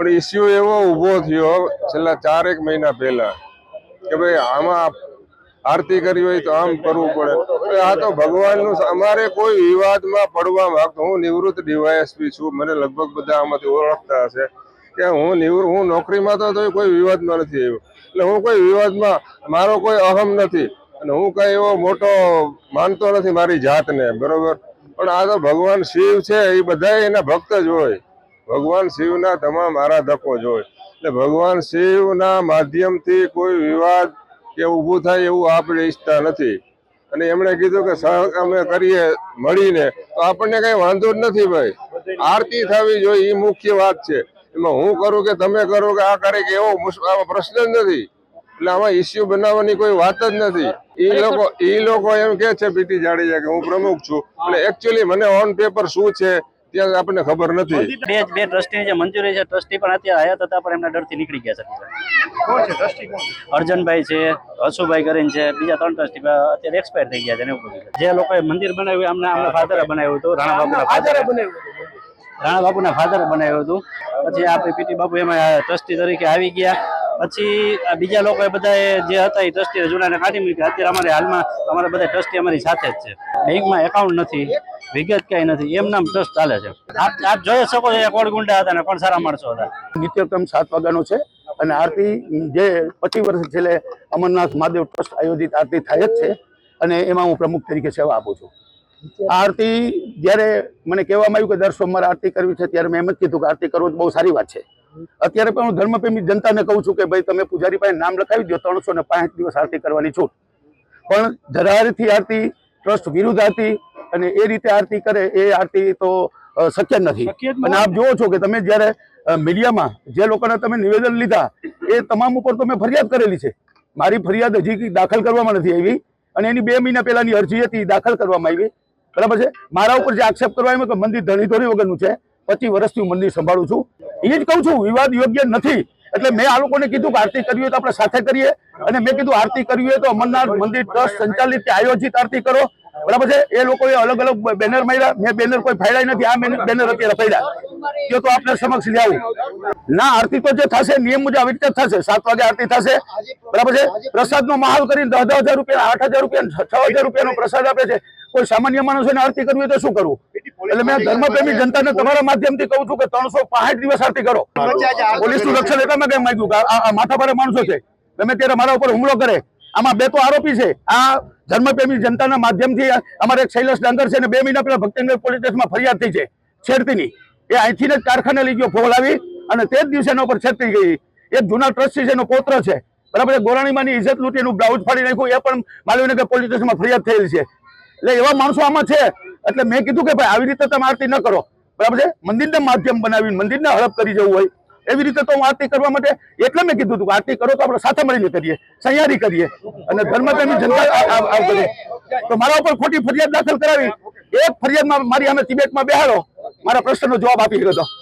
પણ ઇસ્યુ એવો ઊભો થયો છેલ્લા ચારેક મહિના પહેલા કે ભાઈ આમાં આરતી કરવી હોય તો આમ કરવું પડે. આ તો ભગવાનનું અમારે કોઈ વિવાદમાં પડવા માંગતો હું નિવૃત્ત ડીવાયએસપી છું, મને લગભગ બધા આમાંથી ઓળખતા હશે. કે હું નિવૃત્ત હું નોકરીમાં તો કોઈ વિવાદમાં નથી આવ્યો. એટલે હું કોઈ વિવાદમાં મારો કોઈ અહમ નથી. અને હું કઈ એવો મોટો માનતો નથી મારી જાતને, બરોબર? પણ આ તો ભગવાન શિવ છે, એ બધા એના ભક્ત જ હોય. ભગવાન શિવના તમામ આરાધકો જ એટલે ભગવાન શિવના માધ્યમથી કોઈ વિવાદ કે ઊભું થાય એવું આપણે ઈચ્છતા નથી. અને એમણે કીધું કે અમે કરીએ મળીને તો આપણને કઈ વાંધો જ નથી ભાઈ. આરતી થવી જોઈએ એ મુખ્ય વાત છે. એમાં હું કરું કે તમે કરો કે આ કરે કે એવો પ્રશ્ન જ નથી. એટલે આમાં ઇસ્યુ બનાવવાની કોઈ વાત જ નથી. એ લોકો એ લોકો એમ કે છે પીટી જાડેજા કે હું પ્રમુખ છું. અને એકચ્યુઅલી મને ઓન પેપર શું છે ત્યાં આપણને ખબર નથી. બે બે ટ્રસ્ટીની જે મંજૂરી છે ટ્રસ્ટી પણ અત્યારે હયાત હતા પણ એમના ડરથી નીકળી ગયા છે કોણ છે? ટ્રસ્ટી કોણ છે? અર્જનભાઈ છે હસુભાઈ કરીને છે બીજા ત્રણ ટ્રસ્ટી અત્યારે એક્સપાયર થઈ ગયા છે ને એવું બધું જે લોકોએ મંદિર બનાવ્યું એમને આમના ફાધરે બનાવ્યું હતું રાણા બાબુના ફાધરે બનાવ્યું રાણા બાપુના ફાધરે બનાવ્યું હતું. પછી આપણે પીટી બાપુ એમાં ટ્રસ્ટી તરીકે આવી ગયા. પછી બીજા લોકોએ બધાએ જે હતા એ ટ્રસ્ટી જૂનાને કાઢી મૂક્યા. અત્યારે અમારે હાલમાં અમારા બધા ટ્રસ્ટી અમારી સાથે જ છે. બેંકમાં એકાઉન્ટ નથી, વિગત કઈ નથી. એમ નામ ટ્રસ્ટ ચાલે છે. આપ આપ જોઈ શકો છો એ ગુંડા હતા ને પણ સારા માણસો હતા. નિત્યક્રમ સાત વાગ્યાનો છે અને આરતી જે પચીસ વર્ષ છેલ્લે અમરનાથ મહાદેવ ટ્રસ્ટ આયોજિત આરતી થાય જ છે અને એમાં હું પ્રમુખ તરીકે સેવા આપું છું. આરતી જ્યારે મને કહેવામાં આવ્યું કે દર સોમવારે આરતી કરવી છે ત્યારે મેં એમ જ કીધું કે આરતી કરવું બહુ સારી વાત છે. અત્યારે પણ હું ધર્મપ્રેમી જનતાને કહું છું કે ભાઈ તમે પૂજારી પાસે નામ લખાવી દો ત્રણસો ને પાંચ દિવસ આરતી કરવાની છૂટ. પણ ધરારથી આરતી ટ્રસ્ટ વિરુદ્ધ આરતી અને એ રીતે આરતી કરે એ આરતી તો શક્ય નથી. અને આપ જુઓ છો કે તમે જ્યારે મીડિયામાં જે લોકોને તમે નિવેદન લીધા એ તમામ ઉપર તો મેં ફરિયાદ કરેલી છે. મારી ફરિયાદ હજી દાખલ કરવામાં નથી આવી અને એની બે મહિના પહેલાની અરજી હતી દાખલ કરવામાં આવી. બરાબર છે? મારા ઉપર જે આક્ષેપ કરવા આવ્યો કે મંદિર ધણી ધોરી વગરનું છે પચીસ વર્ષથી હું મંદિર સંભાળું છું. એ જ કહું છું, વિવાદ યોગ્ય નથી. એટલે મેં આ લોકોને કીધું કે આરતી કરવી હોય તો આપણે સાથે કરીએ. અને મેં કીધું, આરતી કરવી હોય તો અમરનાથ મંદિર ટ્રસ્ટ સંચાલિત આયોજિત આરતી કરો. બરાબર છે? એ લોકોએ અલગ અલગ બેનર માર્યા. મેં બેનર કોઈ ફાયડા નથી, આ બેનર અત્યારે ફાડ્યા. તે તો આપણે સમક્ષ લાવું ના, આરતી તો જે થશે, નિયમ મુજબ આવી રીતે થશે. સાત વાગે આરતી થશે. બરાબર છે? પ્રસાદનો માહોલ કરીને દસ દસ હજાર રૂપિયા આઠ હજાર રૂપિયા છ હજાર રૂપિયાનો પ્રસાદ આપે છે. કોઈ સામાન્ય માણસોને આરતી કરવી હોય તો શું કરવું? એટલે મેં ધર્મપ્રેમી જનતાને તમારા માધ્યમથી કહું છું કે ત્રણસો પાસઠ દિવસ આરતી કરો. પોલીસનું રક્ષણ એટલા માટે માંગ્યું કે માથાભારે માણસો છે. ગમે ત્યારે મારા ઉપર હુમલો કરે. આમાં બે તો આરોપી છે. આ ધર્મપ્રેમી જનતાના માધ્યમથી અમારે એક શૈલેષ ડાંગર છે અને બે મહિના પહેલા ભક્તિનગર પોલીસ સ્ટેશનમાં ફરિયાદ થઈ છે. છેડતીની. એ અહીંથી જ કારખાને લઈ ગયો ફોલાવી અને તે જ દિવસે એના ઉપર છેડતી ગઈ. એક જૂના ટ્રસ્ટી છે એનો પોત્ર છે. બરાબર ગોરાણીમાંની ઇજ્જત લૂંટી એનું બ્લાઉઝ ફાડી નાખ્યું. એ પણ માલવીનગર પોલીસ સ્ટેશનમાં ફરિયાદ થયેલ છે. એટલે એવા માણસો આમાં છે. એટલે મેં કીધું કે ભાઈ આવી રીતે તમે આરતી ન કરો. બરાબર છે? મંદિરને માધ્યમ બનાવી મંદિરને હડપ કરી જવું હોય. એવી રીતે તો હું આરતી કરવા માટે, એટલે મેં કીધું હતું આરતી કરો તો આપણે સાથે મળીને કરીએ તૈયારી કરીએ અને ધર્મપ્રેમી જનતા આ- આ- આ કરે તો મારા ઉપર ખોટી ફરિયાદ દાખલ કરાવી. એક ફરિયાદમાં મારી અમે તિબેટમાં બેહાડો. મારા પ્રશ્નનો જવાબ આપી ગયો હતો.